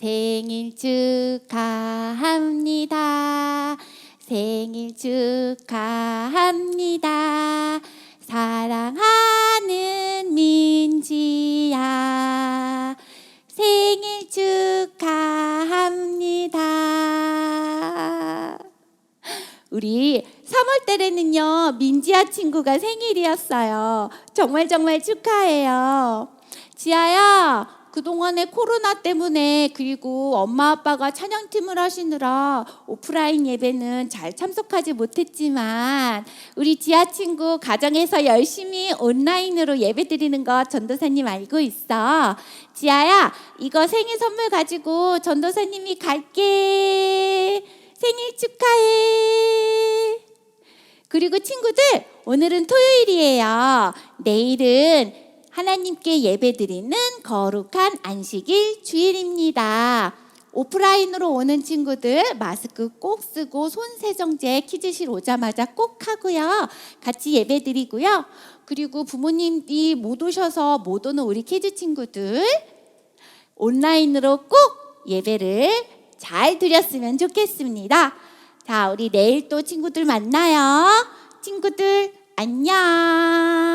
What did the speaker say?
생일 축하합니다. 생일 축하합니다. 사랑하는 민지야. 생일 축하합니다. 우리 3월 달에는요, 민지야 친구가 생일이었어요. 정말 정말 축하해요. 지아야, 그동안에 코로나 때문에 그리고 엄마 아빠가 찬양팀을 하시느라 오프라인 예배는 잘 참석하지 못했지만 우리 지아 친구 가정에서 열심히 온라인으로 예배 드리는 거 전도사님 알고 있어. 지아야, 이거 생일 선물 가지고 전도사님이 갈게. 생일 축하해. 그리고 친구들, 오늘은 토요일이에요. 내일은 하나님께 예배드리는 거룩한 안식일 주일입니다. 오프라인으로 오는 친구들 마스크 꼭 쓰고 손 세정제 퀴즈실 오자마자 꼭 하고요. 같이 예배 드리고요. 그리고 부모님이 못 오셔서 못 오는 우리 키즈 친구들 온라인으로 꼭 예배를 잘 드렸으면 좋겠습니다. 자, 우리 내일 또 친구들 만나요. 친구들, 안녕.